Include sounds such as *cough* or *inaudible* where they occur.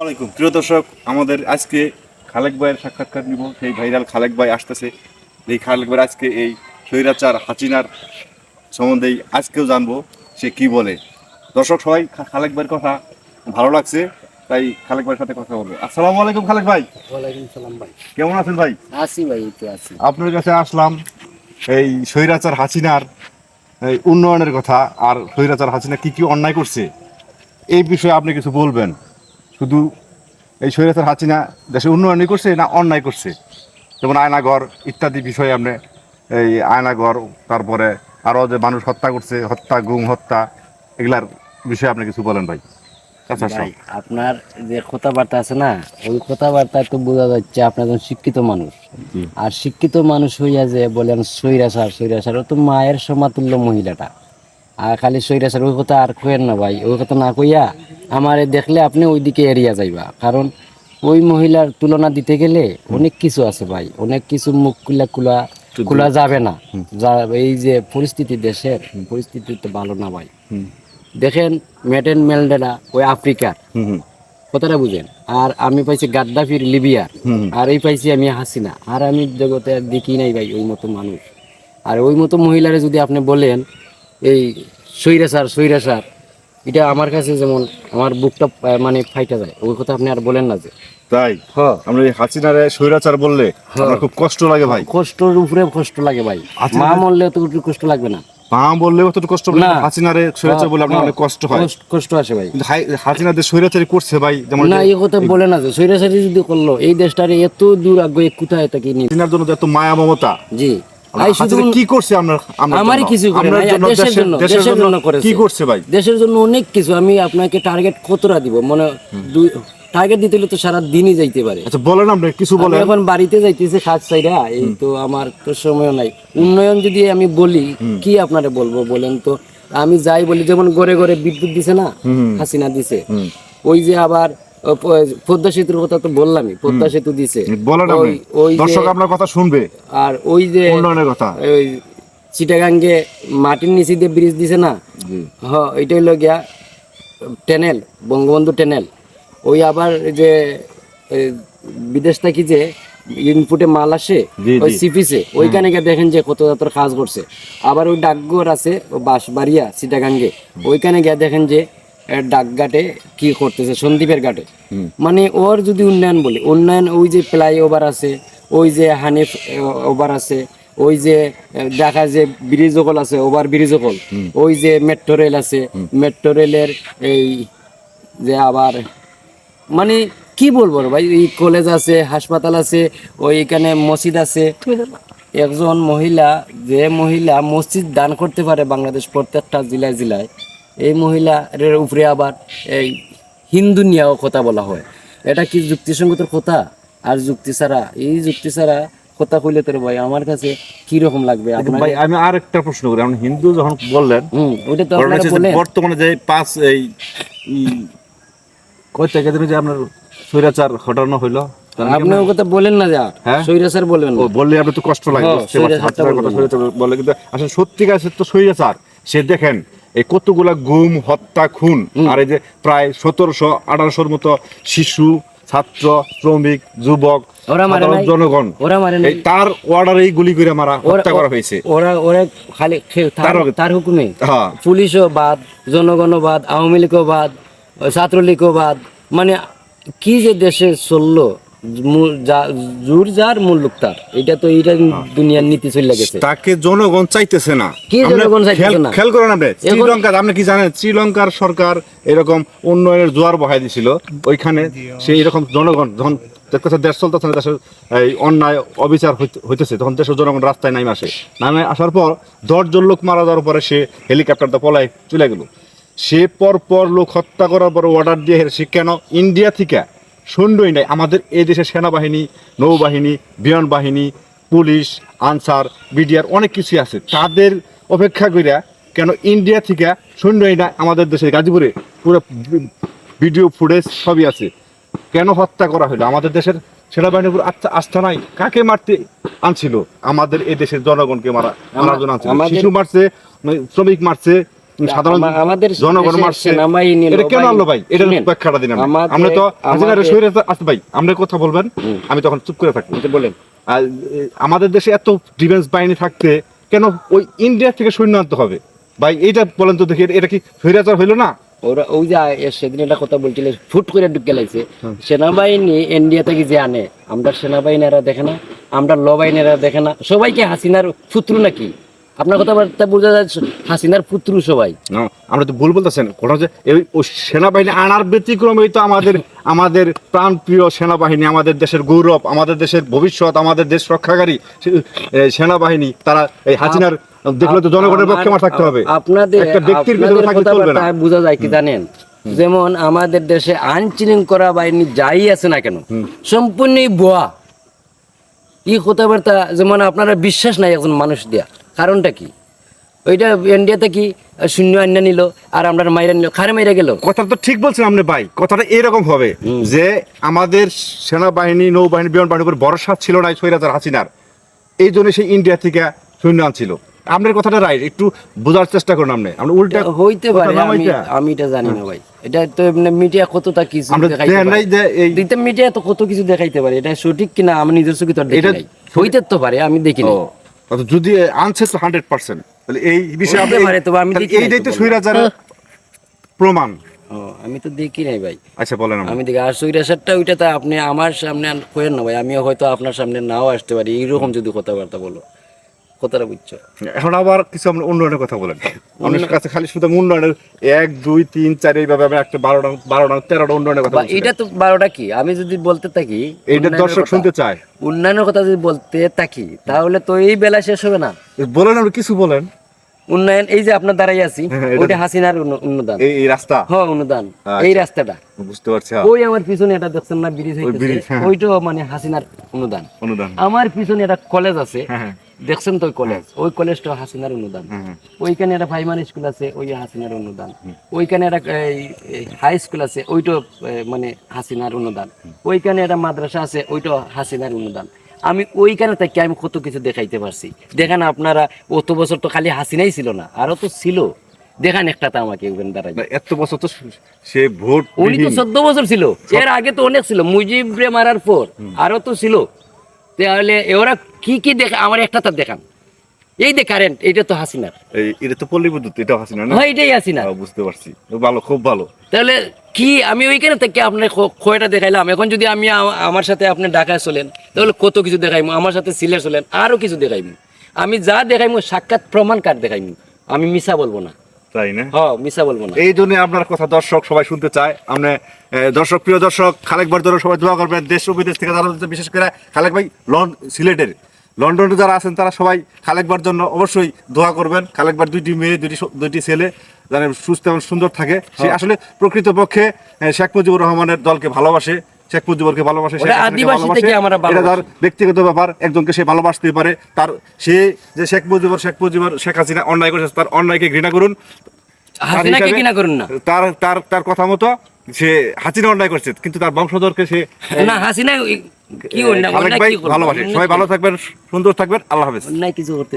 আসসালামাইকুম প্রিয় দর্শক আমাদের আজকে খালেক ভাইয়ের সাক্ষাৎকার নিব। সেই ভাইরাল খালেক ভাই আসতেছে। এই খালেক ভাই আজকে এই স্বৈরাচার হাসিনার সম্বন্ধেই আজকেও জানব সে কি বলে। দর্শক সবাই খালেক ভাইয়ের কথা ভালো লাগছে তাই খালেক ভাইয়ের সাথে কথা বলব। আসসালামু আলাইকুম খালেক ভাই। ওয়ালাইকুম সালাম ভাই। কেমন আছেন ভাই? আসি ভাই তো আছি। আপনার কাছে আসলাম এই স্বৈরাচার হাসিনার এই উন্নয়নের কথা আর স্বৈরাচার হাসিনা কি কি অন্যায় করছে এই বিষয়ে আপনি কিছু বলবেন। শুধু এই স্বৈরাচার হাসিনা দেশে উন্নয়নই করছে না অন্যায় করছে? যেমন আয়নাঘর ইত্যাদি বিষয়ে আপনি এই আয়নাঘর তারপরে আরও যে মানুষ হত্যা করছে হত্যা গুম হত্যা এগুলার বিষয়ে আপনি কিছু বলেন ভাই। আচ্ছা ভাই আপনার যে কথাবার্তা আছে না ওই কথাবার্তায় তো বোঝা যাচ্ছে আপনার একজন শিক্ষিত মানুষ। আর শিক্ষিত মানুষ হইয়া যে বলেন সৈরাসার সৈরাসার ও তো মায়ের সমাতুল্য মহিলাটা। আর খালি সৈরাসার ওই কথা আর কইেন না ভাই ওই কথা না কইয়া আমারে দেখলে আপনি ওইদিকে এরিয়া যাইবা। কারণ ওই মহিলার তুলনা দিতে গেলে অনেক কিছু আছে ভাই অনেক কিছু মুখ খুলা খুলা খোলা যাবে না। যা এই যে পরিস্থিতি দেশের পরিস্থিতি তো ভালো না ভাই। দেখেন মেটেন মেলডেলা ওই আফ্রিকার। কথাটা বুঝেন। আর আমি পাইছি গাদ্দাফির লিবিয়ার। আর এই পাইছি আমি হাসিনা। আর আমি জগতে দেখি নাই ভাই ওই মতো মানুষ। আর ওই মতো মহিলারে যদি আপনি বলেন এই সৈরাসার সৈরাসার এটা আমার কাছে যেমন আমার বুকটা মানে ফাইটা যায়। ওই কথা আপনি আর বলেন না যে। তাই? হ্যাঁ। আমরা এই হাসিনারে স্বৈরাচার বললে আমার খুব কষ্ট লাগে ভাই। কষ্টর উপরে কষ্ট লাগে ভাই। মা মরলে তো কষ্ট লাগবে না। মা বললেও তো কষ্ট না। হাসিনারে স্বৈরাচার বলে আপনার হ্যাঁ, অনেক কষ্ট হয়। কষ্ট- আসে ভাই। কিন্তু হাই- হাসিনা করছে ভাই যেমন না এই কথা বলে না যে। সৈরাসারি যদি করল এই দেশটারে এত দূর আগে কোথায় তাকে নিয়ে হাসিনার জন্য এত মায়া মমতা। জি। কি করছে আমরা আমরা আমারই কিছু দেশের জন্য, দেশের দেশের জন্য জন্য করেছে। কি করছে ভাই? দেশের জন্য অনেক কিছু আমি আপনাকে টার্গেট কতটা দিব? মানে দুই টার্গেট দিতে হলে তো সারা দিনই যাইতে পারে। আচ্ছা বলেন আপনি কিছু বলেন। এখন বাড়িতে যাইতেছি খাস চাইরা এই তো আমার তো সময় নাই। উন্নয়ন যদি আমি বলি কি আপনারে বলব বলেন তো? আমি যাই বলি যেমন ঘরে ঘরে বিদ্যুৎ দিছে না হাসিনা দিছে। ওই যে আবার পদ্মা সেতুর কথা তো বললামই পদ্মা সেতু দিছে। ওই- দর্শক আপনার কথা শুনবে। আর ওই যে উন্নয়নের কথা। ওই চিটাগাঙ্গে মাটির নিচে দিয়ে ব্রিজ দিছে না? হ এটা হইল গিয়া টেনেল বঙ্গবন্ধু টেনেল ওই আবার যে বিদেশ থেকে যে ইনপুটে মাল আসে ওই সিপিসে ওইখানে গিয়ে দেখেন যে কত যাত্রা কাজ করছে। আবার ওই ডাকঘর আছে বাঁশবাড়িয়া চিটাগাঙ্গে। ওইখানে গিয়ে দেখেন যে ডাকঘাটে কি করতেছে? সন্দীপের ঘাটে। মানে ওর যদি উন্নয়ন বলি উন্নয়ন ওই যে ফ্লাইওভার আছে ওই যে হানিফ ওভার আছে ওই যে দেখা যে ব্রিজ অকল আছে ওভার ব্রিজ অকল ওই যে মেট্রো রেল আছে মেট্রো রেলের এই যে আবার মানে কি বলব ভাই? এই কলেজ আছে হাসপাতাল আছে ওই এখানে মসজিদ আছে। একজন মহিলা যে মহিলা মসজিদ দান করতে পারে বাংলাদেশ প্রত্যেকটা জেলায় জেলায় এই মহিলার উপরে আবার এই হিন্দু নিয়েও কথা বলা হয়। এটা কি যুক্তিসঙ্গত কথা? আর যুক্তি ছাড়া এই যুক্তি ছাড়া কথা কইলে তোর ভাই আমার কাছে কি রকম লাগবে? ভাই আমি আর একটা প্রশ্ন করি। আপনি হিন্দু যখন বললেন ওইটা তো আপনারা বলেন। বর্তমানে যে পাঁচ এই কয় টাকা দিনে যে আপনার স্বৈরাচার হটানো হইল? আপনি ও কথা বলেন না যা। হ্যাঁ? সৈরাচার বলবেন ও না বললে আপনি তো কষ্ট লাগে হ্যাঁ, কথা স্বৈরাচার বলে। কিন্তু আসলে সত্যিকার সে তো স্বৈরাচার। সে দেখেন এই কতগুলা গুম হত্যা খুন। আর এই যে প্রায় সতেরোশো আঠারোশোর মতো শিশু ছাত্র শ্রমিক যুবক জনগণ মারে নাই? এই তার গুলি করে মারা হত্যা করা হয়েছে। ওরা ওরা খালি তার- তার- তার হুকুমে। হ্যাঁ। পুলিশও বাদ জনগণও বাদ আওয়ামী লীগও বাদ ছাত্রলীগও বাদ। মানে কি যে দেশে চলল জুর যার মুল্লুক তার। এটা তো এইটা দুনিয়ার নীতি চলে গেছে। তাকে জনগণ চাইতেছে না। কি জনগণ চাইতেছে না? খেয়াল করেন আপনি শ্রীলঙ্কা আপনি কি জানেন শ্রীলঙ্কার সরকার এরকম উন্নয়নের জোয়ার বহাই দিছিল। ওইখানে সেই এরকম জনগণ যখন দেশ চলতেছে না দেশের এই অন্যায় অবিচার হইতে- হইতেছে তখন দেশের জনগণ রাস্তায় নামে আসে। নামে আসার পর দশজন লোক মারা যাওয়ার পরে সে হেলিকপ্টারটা পলায় চলে গেল। সে পর পর লোক হত্যা করার পর অর্ডার দিয়ে সে কেন ইন্ডিয়া থেকে সৈন্যই নাই। আমাদের এই দেশের সেনাবাহিনী নৌবাহিনী বিমান বাহিনী পুলিশ আনসার বিডিআর অনেক কিছুই আছে। তাদের অপেক্ষা করিয়া কেন ইন্ডিয়া থেকে সৈন্যই না আমাদের দেশের গাজীপুরে? পুরো ভিডিও ফুটেজ সবই আছে। কেন হত্যা করা হলো? আমাদের দেশের সেনাবাহিনীর উপর আস্থা আস্থা নাই। কাকে মারতে আনছিল? আমাদের এই দেশের জনগণকে মারা মারার জন্য আনছিল। শিশু মারছে শ্রমিক মারছে সাধারণ আমাদের জনগণ মারছে এটা কেন আনলো ভাই? এটা ব্যাখ্যাটা দিন আমরা তো হাসিনার শরীরে আছে ভাই আপনি কথা বলবেন আমি তখন চুপ করে থাকব। বলতে বলেন। আমাদের দেশে এত ডিফেন্স বাহিনী থাকতে কেন ওই ইন্ডিয়া থেকে সৈন্য আনতে হবে? ভাই এইটা বলেন তো দেখি এটা কি স্বৈরাচার হইল না? ওরা ওই যে সেদিন একটা কথা বলছিল ফুট করে ঢুকে লাগছে। সেনাবাহিনী ইন্ডিয়া থেকে যে আনে আমরা সেনাবাহিনীরা দেখে না আমরা ল বাহিনীরা দেখে না সবাইকে হাসিনার পুত্র নাকি? আপনার কথাবার্তা বোঝা যাচ্ছে হাসিনার পুত্র সবাই। আমরা তো ভুল বলতেছেন। ঘটনা যে এই ওই সেনাবাহিনী আনার ব্যতিক্রমেই তো আমাদের আমাদের প্রাণপ্রিয় সেনাবাহিনী আমাদের দেশের গৌরব আমাদের দেশের ভবিষ্যৎ আমাদের দেশ রক্ষাকারী সেনাবাহিনী তারা এই হাসিনার দেখলে তো জনগণের পক্ষে আমার থাকতে হবে। আপনাদের একটা ব্যক্তির ভিতরে থাকলে চলবে না। বোঝা যায় কি জানেন? যেমন আমাদের দেশে আইন করা বাহিনী যাই আছে না কেন সম্পূর্ণই বোয়া এই কথাবার্তা যেমন আপনারা বিশ্বাস নাই একজন মানুষ দিয়া। কারণটা কি? ওইটা ইন্ডিয়াতে কি শূন্য আইনা নিল আর আমরা মাইরা নিল খারে মাইরা গেল? কথাটা তো ঠিক বলছেন আপনি ভাই কথাটা এরকম হবে যে আমাদের সেনাবাহিনী নৌবাহিনী বিমান বাহিনীর উপর ভরসা ছিল না সৈরাজার হাসিনার। এই জন্য সেই ইন্ডিয়া থেকে সৈন্য আনছিল। আপনার কথাটা রাইট একটু বোঝার চেষ্টা করুন আপনি। আমরা উল্টা হইতে পারে কথা আমি এটা। আমি এটা জানি না ভাই। এটা তো মিডিয়া কতটা কিছু দেখাইতে মিডিয়া তো কত কিছু দেখাইতে পারে এটা সঠিক কিনা আমি নিজস্ব কি তো দেখি নাই। হইতে তো পারে আমি দেখি ও, অর্থাৎ যদি আনছে তো হান্ড্রেড পার্সেন্ট তাহলে এই বিষয়ে আপনি- আমি এইটাই তো তো প্রমাণ। আমি তো দেখি নাই ভাই। আচ্ছা বলেন আমি দেখি আর সৈরাসারটা ওইটা তো আপনি আমার সামনে কোয়েন না ভাই আমিও হয়তো আপনার সামনে নাও আসতে পারি এইরকম যদি কথাবার্তা বলো। কথাটা বুঝছ? এখন আবার কিছু আমরা উন্নয়নের কথা বলেন। *laughs* আপনার কাছে খালি শুধু উন্নয়নের এক দুই তিন চার এইভাবে আমি একটা বারোটা বারোটা তেরোটা উন্নয়নের কথা এটা তো বারোটা কি? আমি যদি বলতে থাকি উন্নয়নের দর্শক শুনতে চায়। উন্নয়নের কথা যদি বলতে থাকি তাহলে তো এই বেলা শেষ হবে না। বলেন আপনি কিছু বলেন। উন্নয়ন এই যে আপনার দাঁড়াই আছি হ্যাঁ, ওইটা হাসিনার অনুদান। এই রাস্তা? হ্যাঁ অনুদান। আচ্ছা। এই রাস্তাটা। বুঝতে পারছি হ্যাঁ, ওই আমার পিছনে এটা দেখছেন না ব্রিজ হইতেছে। হ্যাঁ। ওইটাও মানে হাসিনার অনুদান। অনুদান। আমার পিছনে একটা কলেজ আছে। হ্যাঁ হ্যাঁ। দেখছেন তো কলেজ ওই কলেজটা হাসিনার অনুদান। ওইখানে একটা প্রাইমারি স্কুল আছে ওই হাসিনার অনুদান। ওইখানে একটা হাই স্কুল আছে ওইটাও মানে হাসিনার অনুদান। ওইখানে একটা মাদ্রাসা আছে ওইটাও হাসিনার অনুদান। আমি ওইখানে থেকে আমি কত কিছু দেখাইতে পারছি। দেখেন আপনারা অত বছর তো খালি হাসিনাই ছিল না আরও তো ছিল। দেখান একটা তো আমাকে এত বছর তো সে ভোট উনি তো চোদ্দ বছর ছিল এর আগে তো অনেক ছিল মুজিবরে মারার পর আরও তো ছিল। তাহলে ওরা কি কি দেখা আমার একটা তার দেখান। এই যে কারেন্ট এইটা তো হাসিনার। এই এটা তো পল্লী বিদ্যুৎ এটা হাসিনা না? হ্যাঁ এটাই হাসিনার। হ্যাঁ, বুঝতে পারছি। ভালো খুব ভালো। তাহলে কি আমি ওইখানে থেকে আপনার খয়টা দেখাইলাম। এখন যদি আমি আমার সাথে আপনি ঢাকায় চলেন তাহলে কত কিছু দেখাইমু? আমার সাথে সিলেট চলেন আরও কিছু দেখাইমু। আমি যা দেখাইমু সাক্ষাৎ প্রমাণ কার্ড দেখাইমু। আমি মিশা বলব না। তাই না? হ্যাঁ মিশা বলব না। এই জন্য আপনার কথা দর্শক সবাই শুনতে চায়। আপনি দর্শক প্রিয় দর্শক খালেক ভাইয়ের জন্য সবাই দোয়া করবেন। দেশ ও বিদেশ থেকে যারা বিশেষ করে খালেক ভাই লন সিলেটের। লন্ডনে যারা আছেন তারা সবাই খালেক ভাইয়ের জন্য অবশ্যই দোয়া করবেন। খালেক ভাইয়ের দুইটি মেয়ে দুইটি দুইটি ছেলে যেন সুস্থ এবং সুন্দর থাকে। সে আসলে প্রকৃতপক্ষে শেখ মুজিবুর রহমানের দলকে ভালোবাসে। শেখ মুজিবুরকে ভালোবাসে এটা তার ব্যক্তিগত ব্যাপার একজনকে সে ভালোবাসতে পারে। তার সে যে শেখ মুজিবুর শেখ মুজিবুর শেখ হাসিনা অন্যায় করেছে তার অন্যায়কে ঘৃণা করুন। হাসিনাকে কিনা করুন না। তার তার তার কথা মতো সে হাসিনা অন্যায় করছে কিন্তু তার বংশধরকে সে না হাসিনা কি অন্যায় ভালোবাসে। সবাই ভালো থাকবেন সুন্দর থাকবেন আল্লাহ হাফেজ। অন্যায় কিছু করতে